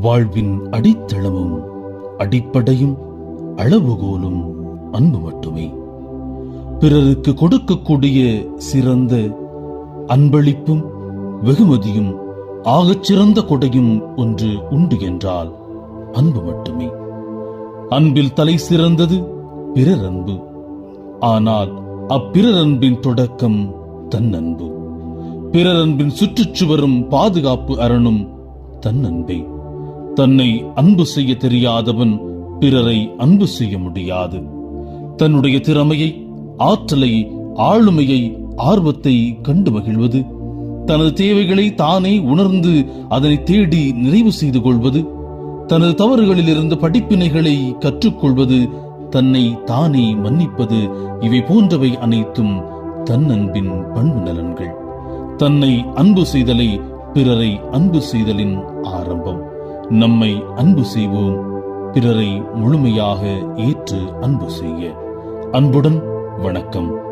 வாழ்வின் அடித்தளமும் அடிப்படையும் அளவுகோலும் அன்பு மட்டுமே. பிறருக்கு கொடுக்கக்கூடிய சிறந்த அன்பளிப்பும் வெகுமதியும் ஆகச் சிறந்த கொடையும் ஒன்று உண்டு என்றால் அன்பு மட்டுமே. அன்பில் தலை சிறந்தது பிறர் அன்பு. ஆனால் அப்பிறர் அன்பின் தொடக்கம் தன்னன்பு பிறரன்பின் பிறர் அன்பின் சுற்றுச்சுவரும் பாதுகாப்பு அரணும் தன்னன்பே தன்னை அன்பு செய்ய தெரியாதவன் பிறரை அன்பு செய்ய முடியாது. தன்னுடைய திறமையை ஆற்றலை ஆளுமையை ஆர்வத்தை கண்டு மகிழ்வது தனது தேவைகளை தானே உணர்ந்து அதனை தேடி நிறைவு செய்து கொள்வது தனது தவறுகளிலிருந்து படிப்பினைகளை கற்றுக்கொள்வது தன்னை தானே மன்னிப்பது இவை போன்றவை அனைத்தும் தன்னன்பின் பண்பு நலன்கள். தன்னை அன்பு செய்தலை பிறரை அன்பு செய்தலின் ஆரம்பம். நம்மை அன்பு செய்வோம். பிறரை முழுமையாக ஏற்று அன்பு செய்ய. அன்புடன் வணக்கம்.